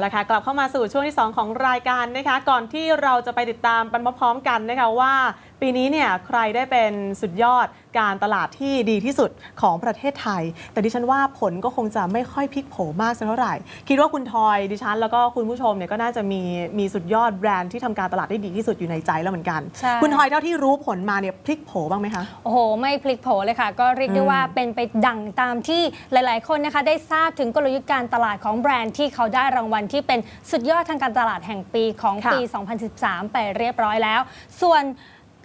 เอาละค่ะกลับเข้ามาสู่ช่วงที่ 2 ของรายการนะคะ ก่อนที่เราจะไปติดตามไปพร้อมๆกันนะคะว่า ปีนี้เนี่ยใครได้เป็นสุดยอดการตลาดที่ดีที่สุดของประเทศไทย แต่ดิฉันว่าผลก็คงจะไม่ค่อยพลิกโผมากสักเท่าไหร่ คิดว่าคุณทอยดิฉัน แล้วก็คุณผู้ชมเนี่ยก็น่าจะมีมีสุดยอดแบรนด์ที่ทำการตลาดได้ดีที่สุดอยู่ในใจแล้วเหมือนกัน ใช่ คุณทอยเท่าที่รู้ผลมาเนี่ยพลิกโผบ้างไหมคะ โอ้โห ไม่พลิกโผเลยค่ะ ก็เรียกได้อืมว่าเป็นไปดั่งตามที่หลาย ๆ คนนะคะ ได้ทราบถึงกลยุทธ์การตลาดของแบรนด์ที่เขาได้รางวัลที่เป็นสุดยอดทางการตลาดแห่งปีของค่ะ ปี 2013 ไปเรียบร้อยแล้ว ส่วน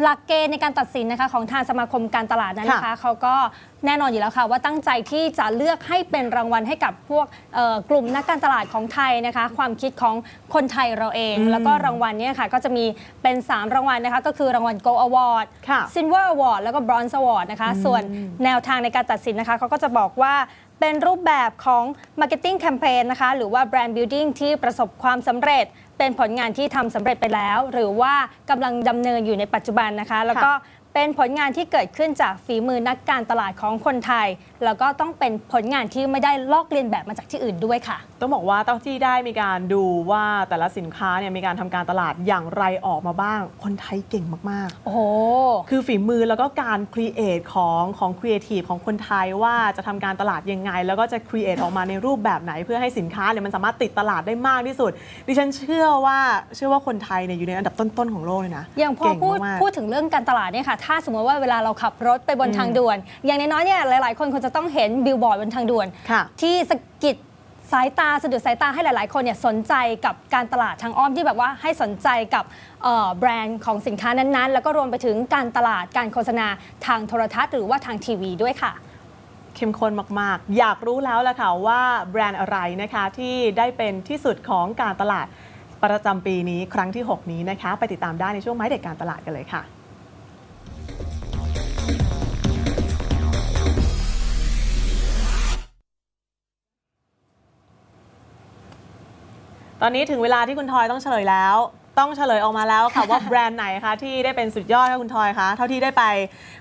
หลักเกณฑ์ในการตัดสินนะคะของทางสมาคมการตลาดนั้นนะคะเขาก็แน่นอนอยู่แล้วค่ะ ว่าตั้งใจที่จะเลือกให้เป็นรางวัลให้กับพวกเอ่อกลุ่มนักการตลาดของไทยนะคะ ความคิดของคนไทยเราเองอืมแล้วก็รางวัลเนี้ค่ะก็จะมีเป็น 3 รางวัลนะคะ ก็คือรางวัล Go Award ค่ะ Silver Award แล้วก็ Bronze Award นะคะ ส่วนแนวทางในการตัดสินนะคะเขาก็จะบอกว่าเป็นรูปแบบของ Marketing Campaign นะคะหรือว่า Brand Building ที่ประสบความสำเร็จ เป็นผลงานที่ทำสำเร็จไปแล้ว หรือว่ากำลังดำเนินอยู่ในปัจจุบันนะคะ แล้วก็ เป็นผลงานที่เกิดขึ้นจากฝีมือนักการตลาดของคนไทย แล้วก็ต้องเป็นผลงานที่ไม่ได้ลอกเลียนแบบมาจากที่อื่นด้วยค่ะ ต้องบอกว่าเต้าที่ได้มีการดูว่าแต่ละสินค้าเนี่ยมีการทำการตลาดอย่างไรออกมาบ้าง คนไทยเก่งมากโอ้โห ๆ คือฝีมือแล้วก็การครีเอทของของครีเอทีฟของคนไทยว่าจะทำการตลาดยังไง แล้วก็จะครีเอทออกมาในรูปแบบไหน เพื่อให้สินค้าเนี่ยมันสามารถติดตลาดได้มากที่สุด ดิฉันเชื่อว่าเชื่อว่าคนไทยเนี่ยอยู่ในอันดับต้นๆของโลกเลยนะอย่างพอเก่งพูดมากๆ พูดถึงเรื่องการตลาดเนี่ยค่ะถ้าสมมติว่าเวลาเราขับรถไปบนอืมทางด่วน อย่างน้อยๆเนี่ยหลาย ๆ คนคงจะต้องเห็นบิลบอร์ดบนทางด่วน ค่ะ ที่สะกิดสายตาสะดุดสายตาให้หลาย ๆ คนเนี่ยสนใจกับการตลาดทางอ้อมที่แบบว่าให้สนใจกับเอ่อแบรนด์ของสินค้านั้น ๆ แล้วก็รวมไปถึงการตลาดการโฆษณาทางโทรทัศน์หรือว่าทางทีวีด้วยค่ะ เข้มข้นมาก ๆ อยากรู้แล้วล่ะค่ะว่าแบรนด์อะไรนะคะที่ได้เป็นที่สุดของการตลาดประจำปีนี้ครั้งที่ 6 นี้นะคะ ไปติดตามได้ในช่วงไม้เด็กการตลาดกันเลยค่ะ ตอนนี้ถึงเวลาที่คุณทอยต้องเฉลยแล้ว ต้องเฉลยออกมาแล้วค่ะ ว่าแบรนด์ไหนคะที่ได้เป็นสุดยอดคะคุณทอยคะเท่าที่ได้ไป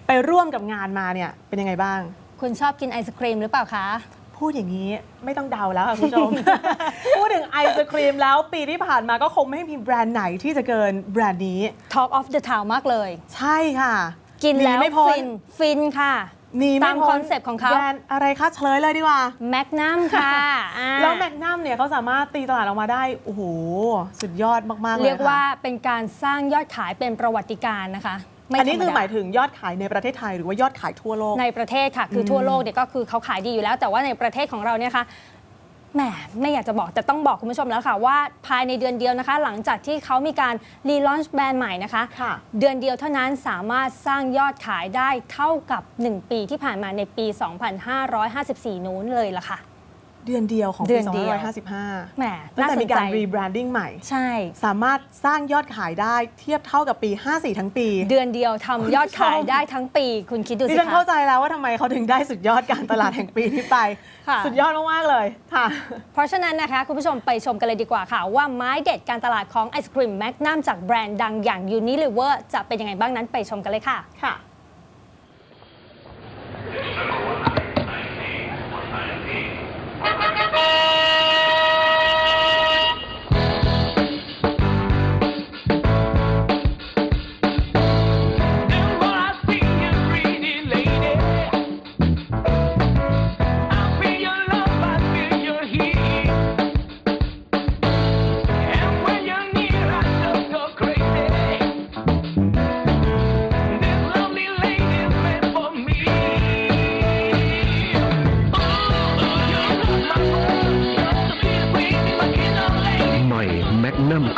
ไปร่วมกับงานมาเนี่ยเป็นยังไงบ้าง คุณชอบกินไอศครีมหรือเปล่าคะ พูดอย่างนี้ไม่ต้องเดาแล้วค่ะคุณผู้ชม พูดถึงไอศครีมแล้วปีที่ผ่านมาก็คงไม่มีแบรนด์ไหนที่จะเกินแบรนด์นี้ Talk of the Town มากเลย ใช่ค่ะกินหแล้วไม่พ้ฟินฟินค่ะห นีไม่ตามพ้คอนเซปต์ของเขา แบรนด์อะไรคะเฉลยเลยดีกว่าแมกนัมค่ะอ่าแล้วแมกนัมเนี่ยเขาสามารถตีตลาดออกมาได้ โอ้โห สุดยอดมากๆเลยเรียกว่าค่ะเป็นการสร้างยอดขายเป็นประวัติการณ์นะคะไม่อันนี้ธรรคือดาหมายถึงยอดขายในประเทศไทยหรือว่ายอดขายทั่วโลก ในประเทศค่ะ คืออมทั่วโลกเนี่ยก็คือเขาขายดีอยู่แล้ว แต่ว่าในประเทศของเราเนี่ยค่ะ แหมไม่อยากจะบอกแต่ต้องบอกคุณผู้ชมแล้วค่ะว่าภายในเดือนเดียวนะคะ หลังจากที่เขามีการรีลอนช์แบรนด์ใหม่นะคะ ค่ะ เดือนเดียวเท่านั้นสามารถสร้างยอดขายได้เท่ากับ 1 ปีที่ผ่านมาในปี 2554 นู้นเลยล่ะค่ะ เดือนเดียวของเดืปีอนเดียว 2555แหมตั้งน่าแต่สมีนกาใจรรีแบรนดิ้งใหม่ ใช่ สามารถสร้างยอดขายได้เทียบเท่ากับปี 54 ทั้งปี เดือนเดียวทำยอดขายคุณผู้ชมได้ทั้งปี คุณคิดดูดิสิฉันเข้าคะใจแล้วว่าทำไมเขาถึงได้สุดยอดการตลาดแห่งปีนี้ไป ค่ะ สุดยอดมาก ๆ เลยค่ะ เพราะฉะนั้นนะคะ คุณผู้ชมไปชมกันเลยดีกว่าค่ะ ว่าไม้เด็ดการตลาดของไอศครีมแมกนัมจากแบรนด์ดังอย่าง Unilever จะเป็นยังไงบ้างนั้นไปชมกันเลยค่ะ ค่ะ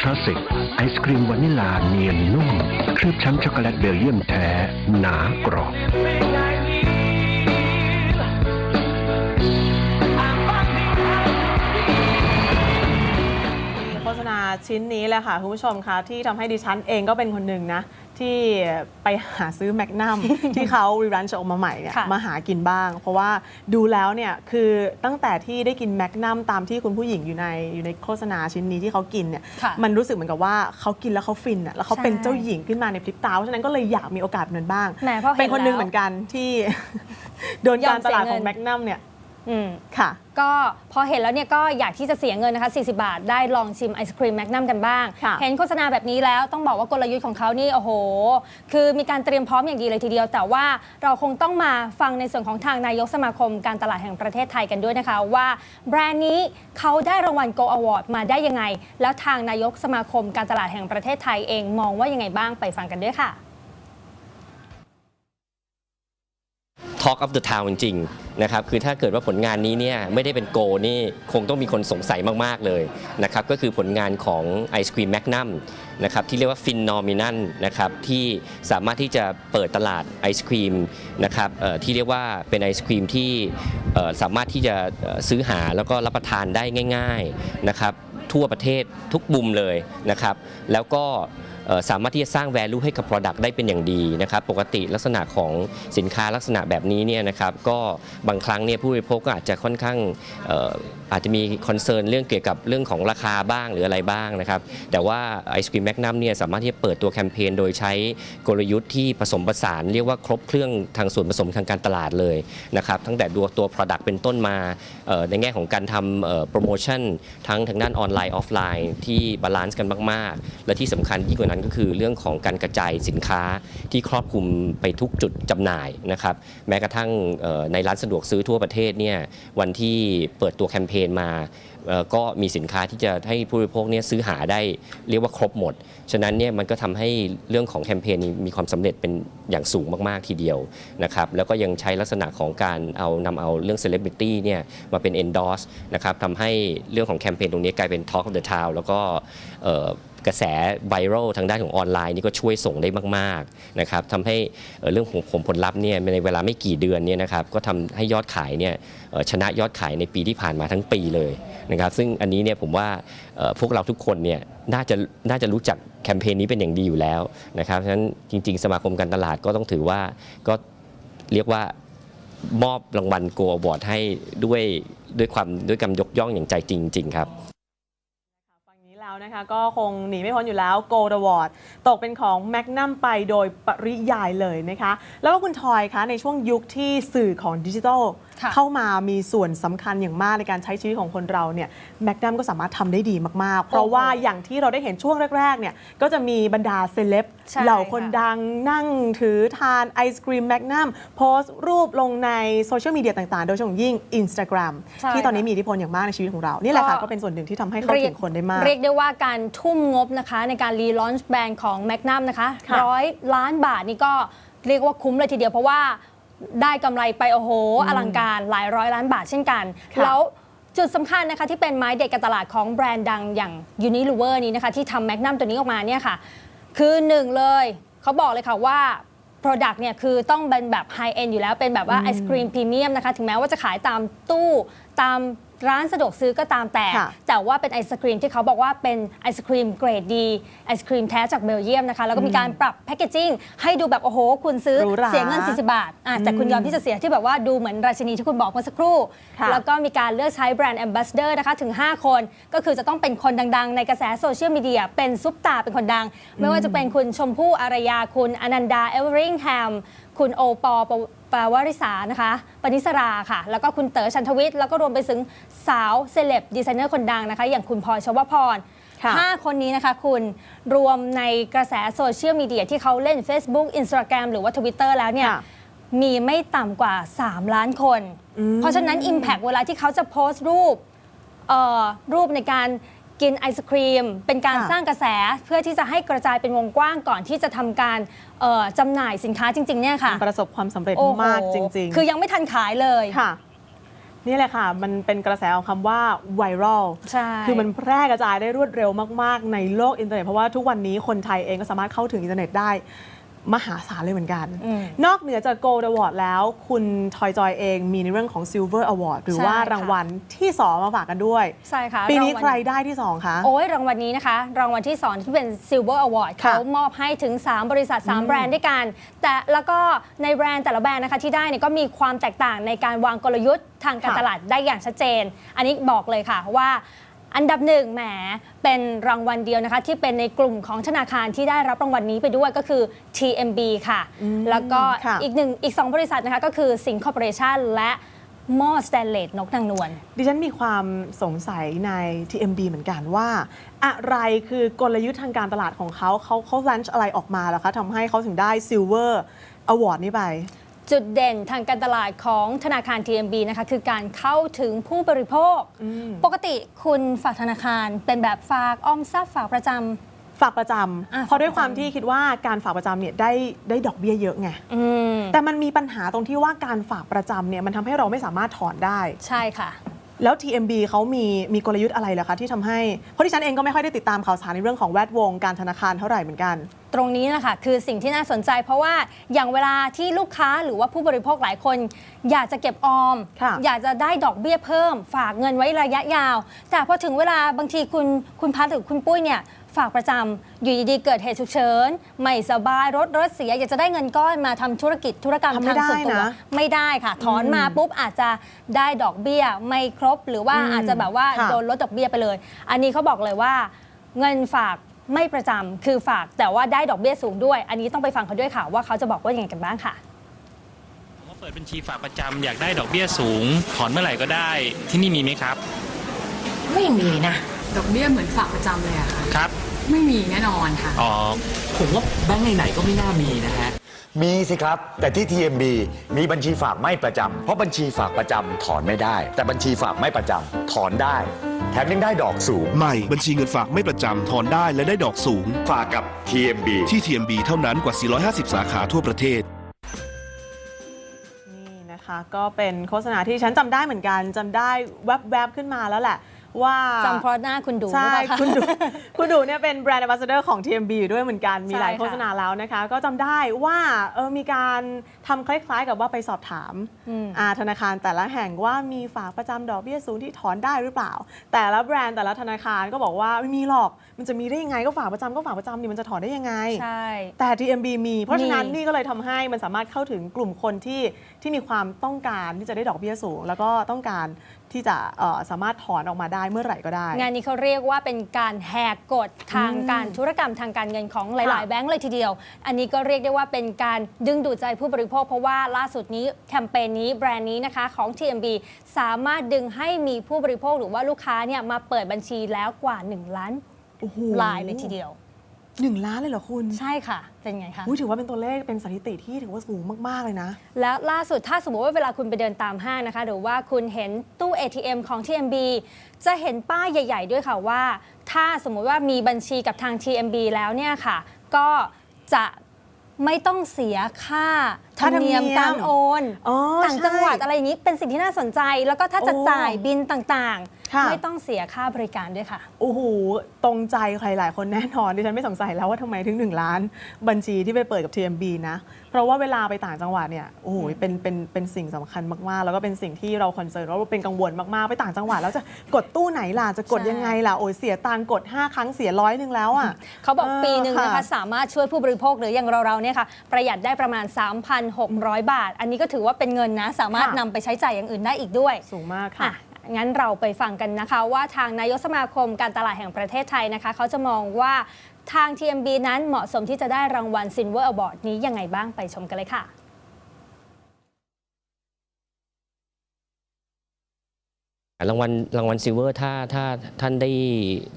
คลาสสิกไอศครีมวานิลาเนียนนุ่มเคลือบชั้นช็อกโกแลตเบลเยียมแท้ หนากรอบโฆษณาชิ้นนี้แหละค่ะ คุณผู้ชมคะที่ทำให้ดิฉันเองก็เป็นคนหนึ่งนะ ที่ไปหาซื้อแมกนัม ที่เขารีรันช์ออกมาใหม่เนี่ยค่ะมาหากินบ้าง เพราะว่าดูแล้วเนี่ยคือตั้งแต่ที่ได้กินแมกนัมตามที่คุณผู้หญิงอยู่ในอยู่ในโฆษณาชิ้นนี้ที่เขากินเนี่ยค่ะมันรู้สึกเหมือนกับว่าเขากินแล้วเขาฟินอะแล้วเขาเป็นใช่เจ้าหญิงขึ้นมาในพริบตาเพราะฉะนั้นก็เลยอยากมีโอกาสแบบนั้นบ้างแหมพอเห็นเป็นคนหนึงแล้วเหมือนกันที่ โดนยอการมตลาดเสียเงิน ของแมกนัมเนี่ย อืมค่ะ ก็พอเห็นแล้วเนี่ยก็อยากที่จะเสียเงินนะคะ 40 บาท ได้ลองชิมไอศครีมแมกนัมกันบ้าง ค่ะเห็นโฆษณาแบบนี้แล้วต้องบอกว่ากลยุทธ์ของเขานี่ โอ้โห คือมีการเตรียมพร้อมอย่างดีเลยทีเดียว แต่ว่าเราคงต้องมาฟังในส่วนของทางนายกสมาคมการตลาดแห่งประเทศไทยกันด้วยนะคะ ว่าแบรนด์นี้เขาได้รางวัล Go Award มาได้ยังไง แล้วทางนายกสมาคมการตลาดแห่งประเทศไทยเองมองว่ายังไงบ้างไปฟังกันด้วยค่ะ Talk of the Town จริงๆนะครับคือถ้าเกิดว่าผลงานนี้เนี่ยไม่ได้เป็นโกนี่คงต้องมีคนสงสัยมากๆเลยนะครับก็คือผลงานของไอศครีมแมกนัมนะครับที่เรียกว่าฟินนอมินันนะครับที่สามารถที่จะเปิดตลาดไอศครีมนะครับที่เรียกว่าเป็นไอศครีมที่สามารถที่จะซื้อหาแล้วก็รับประทานได้ง่ายๆนะครับทั่วประเทศทุกมุมเลยนะครับ แล้วก็ สามารถที่จะสร้าง value ให้กับ product ได้เป็นอย่างดีนะครับปกติลักษณะของสินค้าลักษณะแบบนี้เนี่ยนะครับก็บางครั้งเนี่ยผู้บริโภคก็อาจจะค่อนข้างอาจจะมีคอนเซิร์นเรื่องเกี่ยวกับเรื่องของราคาบ้างหรืออะไรบ้างนะครับแต่ว่าไอศครีมแมกนัมเนี่ยสามารถที่จะเปิดตัวแคมเปญโดยใช้กลยุทธ์ที่ผสมผสานเรียกว่าครบเครื่องทางส่วนผสมทางการตลาดเลยนะครับตั้งแต่ตัวตัว Product เป็นต้นมาในแง่ของการทำโปรโมชั่นทั้งทางด้านออนไลน์ออฟไลน์ที่บาลานซ์กันมาก ๆ และที่สำคัญยิ่งกว่านั้นก็คือเรื่องของการกระจายสินค้าที่ครอบคลุมไปทุกจุดจำหน่ายนะครับแม้กระทั่งในร้านสะดวกซื้อทั่วประเทศเนี่ยวันที่เปิดตัวแคมเปญมาก็มีสินค้าที่จะให้ผู้บริโภคเนี่ยซื้อหาได้เรียกว่าครบหมด ฉะนั้นเนี่ยมันก็ทำให้เรื่องของแคมเปญนี้มีความสำเร็จเป็นอย่างสูงมาก ๆ ทีเดียวนะครับแล้วก็ยังใช้ลักษณะของการเอานำเอาเรื่องเซเลบริตี้เนี่ยมาเป็น endorse นะครับทำให้เรื่องของแคมเปญตรงนี้กลายเป็น Talk of the Town แล้วก็ กระแสไวรัลทางด้านของออนไลน์นี่ก็ช่วยส่งได้มากๆนะครับทำให้เรื่องของผลผลลัพธ์เนี่ยในเวลาไม่กี่เดือนเนี่ยนะครับก็ทำให้ยอดขายเนี่ยชนะยอดขายในปีที่ผ่านมาทั้งปีเลยนะครับซึ่งอันนี้เนี่ยผมว่าพวกเราทุกคนเนี่ยน่าจะน่าจะรู้จักแคมเปญนี้เป็นอย่างดีอยู่แล้วนะครับฉะนั้นจริง ๆ สมาคมการตลาดก็ต้องถือว่าก็เรียกว่ามอบรางวัลโกลบอร์ดให้ด้วยด้วยความด้วยการยกย่องอย่างใจจริง ๆ ครับ นี้แล้วนะคะก็คงหนีไม่พ้นอยู่แล้ว Gold Award ตกเป็นของแมกนัมไปโดยปริยายเลยนะคะ แล้วก็คุณทอยคะในช่วงยุคที่สื่อของดิจิทัลค่ะเข้ามามีส่วนสำคัญอย่างมากในการใช้ชีวิตของคนเราเนี่ยแมกนัมก็สามารถทำได้ดีมาก ๆ เพราะว่าอย่างที่เราได้เห็นช่วงแรก ๆ เนี่ยก็จะมีบรรดาเซเลบใช่เหล่าคนค่ะดังนั่งถือทานไอศครีมแมกนัมโพสต์รูปลงในโซเชียลมีเดียต่าง ๆ โดยเฉพาะอย่างยิ่ง Instagram ใช่ที่ตอนนี้ค่ะมีอิทธิพลอย่างมากในชีวิตของเรา นี่แหละค่ะก็ก็เป็นส่วนหนึ่งที่ทำให้เข้าถึงคนได้มาก เรียกได้ว่าการทุ่มงบนะคะในการรีลอนช์แบรนด์ของ Magnum นะคะค่ะร้อยล้านบาทนี่ก็เรียกว่าคุ้มเลยทีเดียวเพราะว่าได้กำไรไปโอ้โห อลังการหลายร้อยล้านบาทเช่นกัน ค่ะ แล้วจุดสำคัญนะคะที่เป็นไม้เด็ดการตลาดของแบรนด์ดังอย่าง Unilever นี้นะคะที่ทำ Magnum ตัวนี้ออกมาเนี่ยค่ะ คือหนึ่งเลยเขาบอกเลยค่ะว่า Product เนี่ยคือต้องเป็นแบบ High End อยู่แล้วเป็นแบบว่าไอศครีมพรีเมียมนะคะ ถึงแม้ว่าจะขายตามตู้ตาม ร้านสะดวกซื้อก็ตามแต่ ค่ะแต่ว่าเป็นไอศครีมที่เขาบอกว่าเป็นไอศครีมเกรดดีไอศครีมแท้จากเบลเยียมนะคะแล้วก็มีการปรับแพคเกจิ้งให้ดูแบบโอ้โห คุณซื้อหรูหราเสียเงิน 40 บาทอะแต่คุณยอมที่จะเสียที่แบบว่าดูเหมือนราชินีที่คุณบอกเมื่อสักครู่ ค่ะแล้วก็มีการเลือกใช้แบรนด์แอมบาสเดอร์นะคะถึง 5 คน ก็คือจะต้องเป็นคนดังๆ ในกระแสโซเชียลมีเดียเป็นซุปตาเป็นคนดัง ไม่ว่าจะเป็นคุณชมพู่อารยาคุณอนันดาเอเวอริงแฮมคุณโอปอล์ป ปาวริสานะคะปนิสราค่ะ แล้วก็คุณเต๋อชันทวิทย์แล้วก็รวมไปถึงสาวเซเลบดีไซเนอร์คนดังนะคะ อย่างคุณพลอยชวพรค่ะห้าคนนี้นะคะคุณรวมในกระแสโซเชียลมีเดียที่เขาเล่น Facebook Instagram หรือว่า Twitter แล้วเนี่ยค่ะมีไม่ต่ำกว่า 3 ล้านคน เพราะฉะนั้น Impact เวลาที่เขาจะโพสต์รูปเอ่อรูปในการ กินไอศครีม เป็นการค่ะสร้างกระแสเพื่อที่จะให้กระจายเป็นวงกว้างก่อนที่จะทำการเอ่อจำหน่ายสินค้าจริง ๆ เนี่ยค่ะประสบความสำเร็จโอ้โหมากจริง ๆ คือยังไม่ทันขายเลย ค่ะ นี่แหละค่ะ มันเป็นกระแสของคำว่าไวรัลใช่ คือมันแพร่กระจายได้รวดเร็วมาก ๆ ในโลกอินเทอร์เน็ต เพราะว่าทุกวันนี้คนไทยเองก็สามารถเข้าถึงอินเทอร์เน็ตได้ มหาศาลเลยเหมือนกันอืมนอกเหนือจาก Gold Award แล้ว คุณทอยจอยเองมีในเรื่องของ Silver Award หรือใช่ว่าค่ะรางวัลที่ 2 มาฝากกันด้วย ใช่ค่ะ ปีนี้างวัลใครได้ที่ 2 คะ โอ้ยรางวัลนี้นะคะ รางวัลที่ 2 ที่เป็น Silver Award ค่ะเขามอบให้ถึง 3 บริษัท 3 แบรนด์ด้วยกัน แต่แล้วก็ในแบรนด์แต่ละแบรนด์นะคะที่ได้เนี่ยก็มีความแตกต่างในการวางกลยุทธ์ทางการค่ะตลาดได้อย่างชัดเจน อันนี้บอกเลยค่ะว่า อันดับหนึ่งแหมเป็นรางวัลเดียวนะคะที่เป็นในกลุ่มของธนาคารที่ได้รับรางวัลนี้ไปด้วยก็คือ TMB ค่ะ แล้วก็ค่ะอีกหนึ่งอีก2บริษัทนะคะก็คือ Sing Corporation และหม้อสแตนเลสนกนางนวลดิฉันมีความสงสัยใน TMB เหมือนกันว่า อะไรคือกลยุทธ์ทางการตลาดของเขาเขาเขาลันช์อะไรออกมาแล้วคะทำให้เขาถึงได้ Silver Award นี้ไป จุดเด่นทางการตลาดของธนาคาร TMB นะคะคือการเข้าถึงผู้บริโภค ปกติคุณฝากธนาคารเป็นแบบฝากออมทรัพย์ฝากประจฝากประจอะำเพราะด้วยความฝากประจำที่คิดว่าการฝากประจำเนี่ยได้ได้ดอกเบี้ยเยอะไงำอืมแต่มันมีปัญหาตรงที่ว่าการฝากประจำเนี่ยมันทำให้เราไม่สามารถถอนได้ ใช่ค่ะ แล้ว TMB เขามีมีกลยุทธ์อะไรเหรอคะที่ทำให้ เพราะที่ฉันเองก็ไม่ค่อยได้ติดตามข่าวสารในเรื่องของแวดวงการธนาคารเท่าไหร่เหมือนกัน ตรงนี้นะคะคือสิ่งที่น่าสนใจ เพราะว่าอย่างเวลาที่ลูกค้าหรือว่าผู้บริโภคหลายคน อยากจะเก็บออม ค่ะอยากจะได้ดอกเบี้ยเพิ่ม ฝากเงินไว้ระยะยาว แต่พอถึงเวลาบางทีคุณคุณพัทหรือคุณปุ้ยเนี่ย ฝากประจำอยู่ดีๆเกิดเหตุฉุกเฉินไม่สบายรถรถเสียอยากจะได้เงินก้อนมาทำธุรกิจธุรกรรมทำไม่ทางส่วนได้ตัวนะไม่ได้ค่ะ ถอนมาปุ๊บอาจจะได้ดอกเบี้ยไม่ครบ หรือว่าอืมอาจจะแบบว่าค่ะโดนลดดอกเบี้ยไปเลย อันนี้เขาบอกเลยว่า เงินฝากไม่ประจำคือฝากแต่ว่าได้ดอกเบี้ยสูงด้วย อันนี้ต้องไปฟังเขาด้วยค่ะว่าเขาจะบอกว่าอย่างไรกันบ้างค่ะผมว่าเปิดบัญชีฝากประจำอยากได้ดอกเบี้ยสูง ถอนเมื่อไหร่ก็ได้ที่นี่มีไหมครับ ไม่มีนะ ดอกเบี้ยเหมือนฝากประจำเลยอะค่ะครับ ไม่มีแน่นอนค่ะ อ๋อผมว่าแบงก์ไหนๆก็ไม่น่ามีนะฮะ มีสิครับ แต่ที่ TMB มีบัญชีฝากไม่ประจำเพราะบัญชีฝากประจำถอนไม่ได้ แต่บัญชีฝากไม่ประจำถอนได้ แถมยังได้ดอกสูง ใหม่บัญชีเงินฝากไม่ประจำถอนได้และได้ดอกสูง ฝากกับ TMB ที่ TMB เท่านั้นกว่า 450 สาขาทั่วประเทศ นี่นะคะ ก็เป็นโฆษณาที่ฉันจำได้เหมือนกันจำได้แวบๆขึ้นมาแล้วแหละ ว่าจำเพราะหน้าคุณดูใช่หรือเปล่าคะคุณดูคุณดูเนี่ยเป็นแบรนด์ a m b a s s a d o r ของ TMB อยู่ด้วยเหมือนกันมีหลายใช่ค่ะโฆษณาแล้วนะคะ ก็จำได้ว่าเออมีการทำคล้ายๆ กับว่าไปสอบถามอืมอ่าธนาคารแต่ละแห่งว่ามีฝากประจำดอกเบี้ยสูงที่ถอนได้หรือเปล่า แต่ละแบรนด์แต่ละธนาคารก็บอกว่าไม่มีหรอกมันจะมีได้ยังไงก็ฝากประจำก็ฝากประจำนี่มันจะถอนได้ยังไงใช่แต่ TMB มีเพราะฉะนั้นมีนี่ก็เลยทำให้มันสามารถเข้าถึงกลุ่มคนที่ที่มีความต้องการที่จะได้ดอกเบี้ยสูง แล้วก็ต้องการ ที่จะเอ่อสามารถถอนออกมาได้เมื่อไหร่ก็ได้ งานนี้เขาเรียกว่าเป็นการแหกกฎทางอืมการธุรกรรมทางการเงินของหลายค่ะๆแบงก์เลยทีเดียว อันนี้ก็เรียกได้ว่าเป็นการดึงดูดใจผู้บริโภคเพราะว่าล่าสุดนี้แคมเปญนี้แบรนด์นี้นะคะของ TMB สามารถดึงให้มีผู้บริโภคหรือว่าลูกค้าเนี่ยมาเปิดบัญชีแล้วกว่า 1 ล้านโอ้โหลายเลยทีเดียว หนึ่งล้านเลยเหรอคุณใช่ค่ะ เป็นไงคะ อุ๊ยถือว่าเป็นตัวเลขเป็นสถิติที่ถือว่าสูงมาก ๆ เลยนะ แล้วล่าสุดถ้าสมมติว่าเวลาคุณไปเดินตามห้างนะคะ หรือว่าคุณเห็นตู้ ATM ของ TMB จะเห็นป้ายใหญ่ ๆ ด้วยค่ะว่า ถ้าสมมุติว่ามีบัญชีกับทาง TMB แล้วเนี่ยค่ะ ก็จะไม่ต้องเสียค่า ธรค่ารมเนียมธรรมเนียมการโอนอ๋อต่างจังหวัดใช่อะไรอย่างนี้เป็นสิ่งที่น่าสนใจ แล้วก็ถ้าจะโอ้จ่ายบินต่างค่ะๆไม่ต้องเสียค่าบริการด้วยค่ะ โอ้โห ตรงใจใครหลายคนแน่นอน ดิฉันไม่สงสัยแล้วว่าทำไมถึง 1 ล้านบัญชีที่ไปเปิดกับ TMB นะ เพราะว่าเวลาไปต่างจังหวัดเนี่ยโอ้โหเป็นเป็นเป็นสิ่งสำคัญมากๆ แล้วก็เป็นสิ่งที่เราคอนเซิร์นว่าเป็นกังวลมากๆไปต่างจังหวัดแล้วจะกดตู้ไหนล่ะจะกดใช่ยังไงล่ะโอ้ยเสียตังค์กด 5 ครั้งเสียร้อยหนึ่งแล้วอะเขาบอกเออปีหนึ่งนะคะค่ะสามารถช่วยผู้บริโภคหรืออย่างเราๆเนี่ยค่ะประหยัดได้ประมาณ3,600 บาท อันนี้ก็ถือว่าเป็นเงินนะ สามารถค่ะนำไปใช้จ่ายอย่างอื่นได้อีกด้วย สูงมากอะค่ะ งั้นเราไปฟังกันนะคะว่าทางนายกสมาคมการตลาดแห่งประเทศไทยนะคะเขาจะมองว่าทาง TMB นั้นเหมาะสมที่จะได้รางวัล Silver Award นี้ยังไงบ้างไปชมกันเลยค่ะรางวัลรางวัลซิลเวอร์ถ้าถ้าท่านได้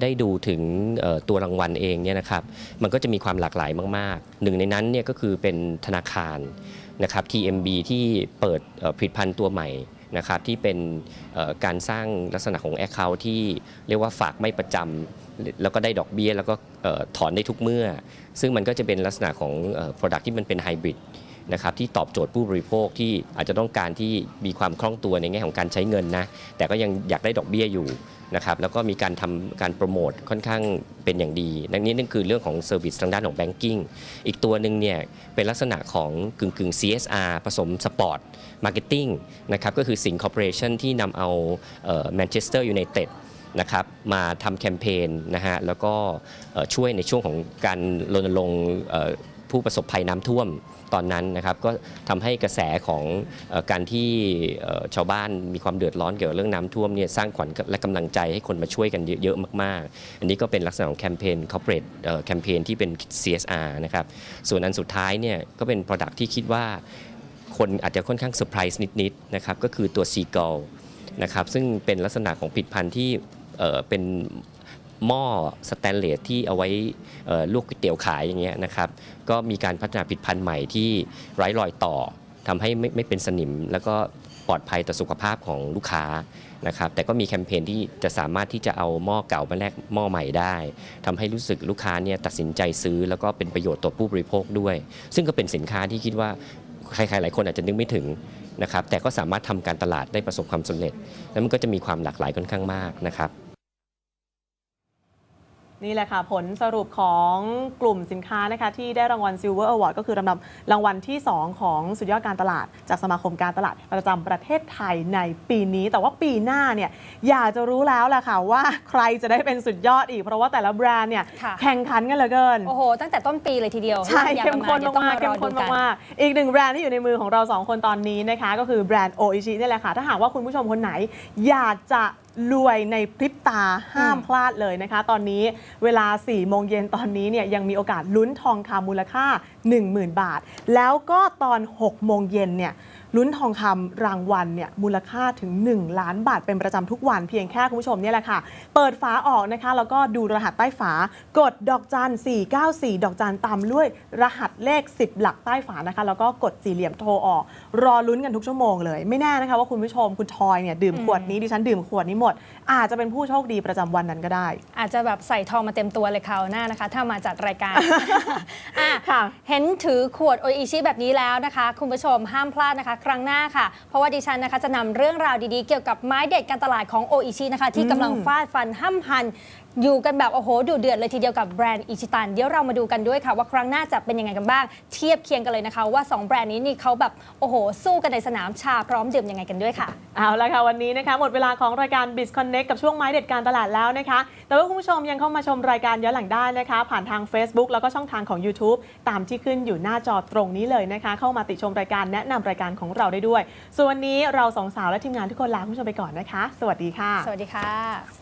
ได้ดูถึงเอ่อตัวรางวัลเองเนี่ยนะครับมันก็จะมีความหลากหลายมาก ๆ หนึ่งในนั้นเนี่ยก็คือเป็นธนาคาร นะครับ TMB ที่เปิดผลิตภัณฑ์ตัวใหม่นะครับที่เป็นการสร้างลักษณะของ Account ที่เรียกว่าฝากไม่ประจำแล้วก็ได้ดอกเบี้ย แล้วก็ถอนได้ทุกเมื่อ ซึ่งมันก็จะเป็นลักษณะของ Product ที่มันเป็นไฮบริด นะครับที่ตอบโจทย์ผู้บริโภคที่อาจจะต้องการที่มีความคล่องตัวในแง่ของการใช้เงินนะ แต่ก็ยังอยากได้ดอกเบี้ยอยู่นะครับแล้วก็มีการทำการโปรโมทค่อนข้างเป็นอย่างดีดังนี้นั่นคือเรื่องของเซอร์วิสทางด้านของแบงกิ้งอีกตัวหนึ่งเนี่ยเป็นลักษณะของกึ่งกึ่ง CSR ผสมสปอร์ตมาร์เก็ตติ้งนะครับก็คือสิงคอร์ปอเรชั่นที่นำเอาแมนเชสเตอร์ยูไนเต็ดนะครับมาทำแคมเปญนะฮะแล้วก็ช่วยในช่วงของการรณรงค์ผู้ประสบภัยน้ำท่วม ตอนนั้นนะครับก็ทำให้กระแสของอการที่ชาวบ้านมีความเดือดร้อนเกี่ยวกับเรื่องน้ำท่วมเนี่ยสร้างขวัญและกำลังใจให้คนมาช่วยกันเยอะๆมากๆ อันนี้ก็เป็นลักษณะของแคมเปญ corporate เอ่อแคมเปญที่เป็น CSR นะครับส่วนอันสุดท้ายเนี่ยก็เป็น Product ที่คิดว่าคนอาจจะค่อนข้างเซอร์ไพรส์นิดๆนะครับก็คือตัวซีกอลนะครับซึ่งเป็นลักษณะของผลิตภัณฑ์ที่เป็น หม้อสแตนเลสที่เอาไว้ลวกก๋วยเตี๋ยวขายอย่างเงี้ยนะครับก็มีการพัฒนาผลิตภัณฑ์ใหม่ที่ไร้รอยต่อทำให้ไม่ไม่เป็นสนิม แล้วก็ปลอดภัยต่อสุขภาพของลูกค้านะครับแต่ก็มีแคมเปญที่จะสามารถที่จะเอาหม้อเก่ามาแลกหม้อใหม่ได้ทำให้รู้สึกลูกค้าเนี่ยตัดสินใจซื้อ แล้วก็เป็นประโยชน์ต่อผู้บริโภคด้วย ซึ่งก็เป็นสินค้าที่คิดว่าใครๆหลายคนอาจจะนึกไม่ถึงนะครับแต่ก็สามารถทำการตลาดได้ประสบความสำเร็จ แล้วมันก็จะมีความหลากหลายค่อนข้างมากนะครับ นี่แหละค่ะผลสรุปของกลุ่มสินค้านะคะที่ได้รางวัล Silver Award ก็คือลำดับรางวัลที่ 2 ของสุดยอดการตลาด จากสมาคมการตลาดประจำประเทศไทยในปีนี้ แต่ว่าปีหน้าเนี่ยอยากจะรู้แล้วแหละค่ะว่าใครจะได้เป็นสุดยอดอีก เพราะว่าแต่ละแบรนด์เนี่ยค่ะ แข่งขันกันเหลือเกิน โอ้โห ตั้งแต่ต้นปีเลยทีเดียวใช่อยากเข้มข้นเดี๋ยวต้องมากๆรเข้อมข้นดูกัมากๆอีกหนึ่งแบรนด์ที่อยู่ในมือของเราสองคนตอนนี้นะคะ ก็คือแบรนด์โออิชินี่แหละค่ะ ถ้าหากว่าคุณผู้ชมคนไหน อยากจะ รวยในพริบตาห้ามอืมพลาดเลยนะคะ ตอนนี้เวลา4โมงเย็นตอนนี้เนี่ยยังมีโอกาสลุ้นทองคำมูลค่า 10,000 บาท แล้วก็ตอน6โมงเย็นเนี่ย ลุ้นทองคำรางวัลเนี่ยมูลค่าถึง 1 ล้านบาทเป็นประจำทุกวันเพียงแค่คุณผู้ชมเนี่ยแหละค่ะ เปิดฝาออกนะคะ แล้วก็ดูรหัสใต้ฝากดดอกจัน 494 ดอกจันตามด้วยรหัสเลข 10 หลักใต้ฝานะคะ แล้วก็กดสี่เหลี่ยมโทรออก รอลุ้นกันทุกชั่วโมงเลย ไม่แน่นะคะว่าคุณผู้ชมคุณทอยเนี่ยดื่มขวดนี้ดิฉันดื่มขวดนี้หมด อาจจะเป็นผู้โชคดีประจำวันนั้นก็ได้ อาจจะแบบใส่ทองมาเต็มตัวเลยคราวหน้านะคะ ถ้ามาจัดรายการอะค่ะเห็นถือขวดโออิชิแบบนี้แล้วนะคะ คุณผู้ชมห้ามพลาดนะคะครั้งหน้าค่ะ เพราะว่าดิฉันนะคะจะนำเรื่องราวดีๆ เกี่ยวกับไม้เด็ดการตลาดของโออิชินะคะที่กำลังฟาดฟันห้ำหัน อยู่กันแบบโอ้โหดูเดือดเลยทีเดียวกับแบรนด์อิชิตันเดี๋ยวเรามาดูกันด้วยค่ะ ว่าครั้งหน้าจะเป็นยังไงกันบ้าง เทียบเคียงกันเลยนะคะ ว่าสองแบรนด์นี้นี่เขาแบบโอ้โห สู้กันในสนามชาพร้อมดื่มยังไงกันด้วยค่ะ เอาละค่ะวันนี้นะคะ หมดเวลาของรายการ b i z Connect กับช่วงไม้เด็ดการตลาดแล้วนะคะ แต่ว่าคุณผู้ชมยังเข้ามาชมรายการย้อนหลังได้นะคะ ผ่านทาง Facebook แล้วก็ช่องทางของ YouTube ตามที่ขึ้นอยู่หน้าจอตรงนี้เลยนะคะ เข้ามาติชมรายการแนะนำรายการของเราได้ด้วย ส่วนวันนี้เราสองสาวและทีมงานทุกคนลาคุณผู้ชมไปก่อนนะคะ สวัสดีค่ะ สวัสดีค่ะ